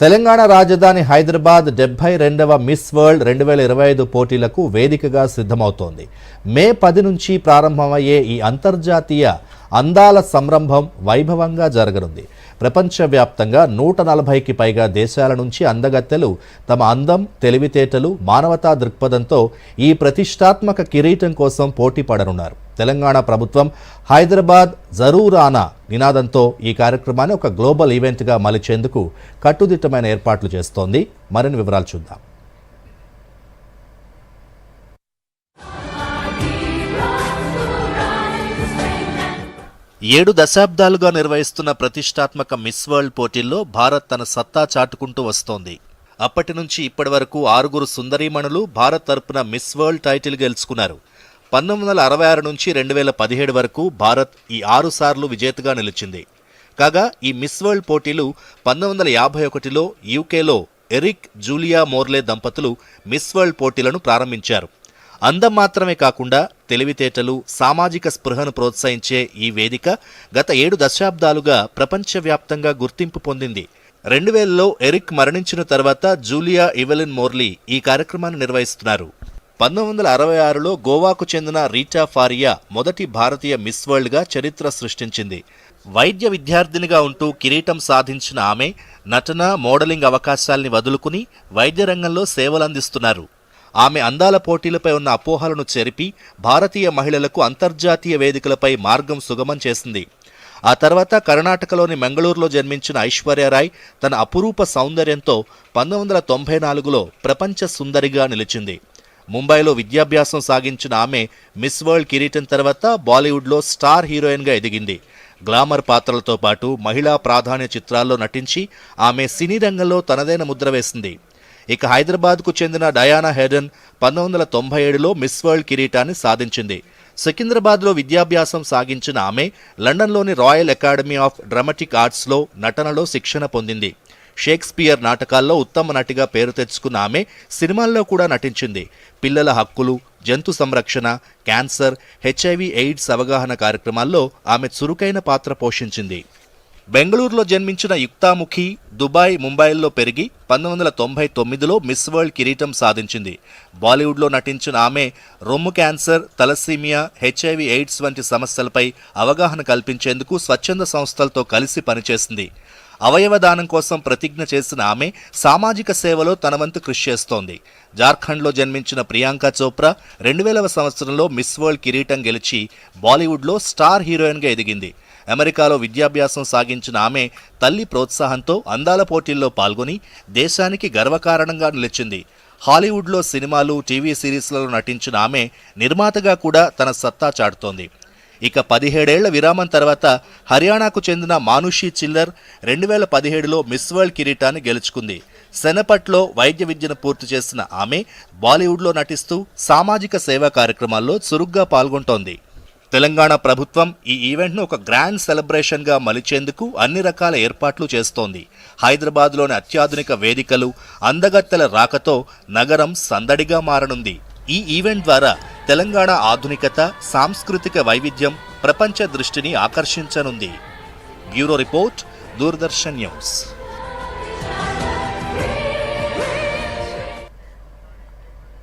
తెలంగాణ రాజధాని హైదరాబాద్ డెబ్బై రెండవ మిస్ వరల్డ్ రెండు వేల ఇరవై ఐదు పోటీలకు వేదికగా సిద్ధమవుతోంది. మే పది నుంచి ప్రారంభమయ్యే ఈ అంతర్జాతీయ అందాల సంరంభం వైభవంగా జరగనుంది. ప్రపంచవ్యాప్తంగా నూట నలభైకి పైగా దేశాల నుంచి అందగత్తెలు తమ అందం తెలివితేటలు మానవతా దృక్పథంతో ఈ ప్రతిష్టాత్మక కిరీటం కోసం పోటీ పడనున్నారు. తెలంగాణ ప్రభుత్వం హైదరాబాద్ జరూరానా నినాదంతో ఈ కార్యక్రమాన్ని ఒక గ్లోబల్ ఈవెంట్గా మలిచేందుకు కట్టుదిట్టమైన ఏర్పాట్లు చేస్తోంది. మరిన్ని వివరాలు చూద్దాం. ఏడు దశాబ్దాలుగా నిర్వహిస్తున్న ప్రతిష్టాత్మక మిస్ వరల్డ్ పోటీల్లో భారత్ తన సత్తా చాటుకుంటూ వస్తోంది. అప్పటి నుంచి ఇప్పటి వరకు ఆరుగురు సుందరీమణులు భారత్ తరపున మిస్ వరల్డ్ టైటిల్ గెలుచుకున్నారు. పంతొమ్మిది వందల అరవై ఆరు నుంచి రెండు వేల పదిహేడు వరకు భారత్ ఈ ఆరు సార్లు విజేతగా నిలిచింది. కాగా ఈ మిస్ వరల్డ్ పోటీలు పంతొమ్మిది వందల యాభై ఒకటిలో యూకేలో ఎరిక్ జూలియా మోర్లే దంపతులు మిస్ వరల్డ్ పోటీలను ప్రారంభించారు. అందం మాత్రమే కాకుండా తెలివితేటలు సామాజిక స్పృహను ప్రోత్సహించే ఈ వేదిక గత ఏడు దశాబ్దాలుగా ప్రపంచవ్యాప్తంగా గుర్తింపు పొందింది. రెండు వేలలో ఎరిక్ మరణించిన తర్వాత జూలియా ఇవెలిన్ మోర్లీ ఈ కార్యక్రమాన్ని నిర్వహిస్తున్నారు. పంతొమ్మిది వందల అరవై ఆరులో గోవాకు చెందిన రీటా ఫారియా మొదటి భారతీయ మిస్ వరల్డ్గా చరిత్ర సృష్టించింది. వైద్య విద్యార్థినిగా ఉంటూ కిరీటం సాధించిన ఆమె నటన మోడలింగ్ అవకాశాల్ని వదులుకుని వైద్య రంగంలో సేవలందిస్తున్నారు. ఆమె అందాల పోటీలపై ఉన్న అపోహలను చెరిపి భారతీయ మహిళలకు అంతర్జాతీయ వేదికలపై మార్గం సుగమం చేసింది. ఆ తర్వాత కర్ణాటకలోని మంగళూరులో జన్మించిన ఐశ్వర్యరాయ్ తన అపురూప సౌందర్యంతో పంతొమ్మిది వందల తొంభై నాలుగులో ప్రపంచ సుందరిగా నిలిచింది. ముంబైలో విద్యాభ్యాసం సాగించిన ఆమె మిస్ వరల్డ్ కిరీటం తర్వాత బాలీవుడ్లో స్టార్ హీరోయిన్గా ఎదిగింది. గ్లామర్ పాత్రలతో పాటు మహిళా ప్రాధాన్య చిత్రాల్లో నటించి ఆమె సినీ రంగంలో తనదైన ముద్ర వేసింది. ఇక హైదరాబాద్కు చెందిన డయానా హెడన్ పంతొమ్మిది వందల తొంభై ఏడులో మిస్ వరల్డ్ కిరీటాన్ని సాధించింది. సికింద్రాబాద్లో విద్యాభ్యాసం సాగించిన ఆమె లండన్లోని రాయల్ అకాడమీ ఆఫ్ డ్రామాటిక్ ఆర్ట్స్లో నటనలో శిక్షణ పొందింది. షేక్స్పియర్ నాటకాల్లో ఉత్తమ నటిగా పేరు తెచ్చుకున్న ఆమె సినిమాల్లో కూడా నటించింది. పిల్లల హక్కులు జంతు సంరక్షణ క్యాన్సర్ హెచ్ఐవి ఎయిడ్స్ అవగాహన కార్యక్రమాల్లో ఆమె చురుకైన పాత్ర పోషించింది. బెంగళూరులో జన్మించిన యుక్తాముఖి దుబాయ్ ముంబైల్లో పెరిగి పంతొమ్మిది వందల తొంభై తొమ్మిదిలో మిస్ వరల్డ్ కిరీటం సాధించింది. బాలీవుడ్లో నటించిన ఆమె రొమ్ము క్యాన్సర్ తలసీమియా హెచ్ఐవి ఎయిడ్స్ వంటి సమస్యలపై అవగాహన కల్పించేందుకు స్వచ్ఛంద సంస్థలతో కలిసి పనిచేసింది. అవయవదానం కోసం ప్రతిజ్ఞ చేసిన ఆమె సామాజిక సేవలో తన వంతు కృషి చేస్తోంది. జార్ఖండ్లో జన్మించిన ప్రియాంక చోప్రా రెండు వేలవ సంవత్సరంలో మిస్ వరల్డ్ కిరీటం గెలిచి బాలీవుడ్లో స్టార్ హీరోయిన్గా ఎదిగింది. అమెరికాలో విద్యాభ్యాసం సాగించిన ఆమె తల్లి ప్రోత్సాహంతో అందాల పోటీల్లో పాల్గొని దేశానికి గర్వకారణంగా నిలిచింది. హాలీవుడ్లో సినిమాలు టీవీ సిరీస్లలో నటించిన ఆమె నిర్మాతగా కూడా తన సత్తా చాటుతోంది. ఇక పదిహేడేళ్ళ విరామం తర్వాత హర్యానాకు చెందిన మానుషి చిల్లర్ రెండు వేల పదిహేడులో మిస్ వరల్డ్ కిరీటాన్ని గెలుచుకుంది. సెనపట్లో వైద్య విద్యను పూర్తి చేసిన ఆమె బాలీవుడ్లో నటిస్తూ సామాజిక సేవా కార్యక్రమాల్లో చురుగ్గా పాల్గొంటోంది. తెలంగాణ ప్రభుత్వం ఈ ఈవెంట్ను ఒక గ్రాండ్ సెలబ్రేషన్గా మలిచేందుకు అన్ని రకాల ఏర్పాట్లు చేస్తోంది. హైదరాబాద్లోని అత్యాధునిక వేదికలు అందగత్తెల రాకతో నగరం సందడిగా మారనుంది. ఈ ఈవెంట్ ద్వారా తెలంగాణ ఆధునికత సాంస్కృతిక వైవిధ్యం ప్రపంచ దృష్టిని ఆకర్షించనుంది. Bureau report Doordarshan news.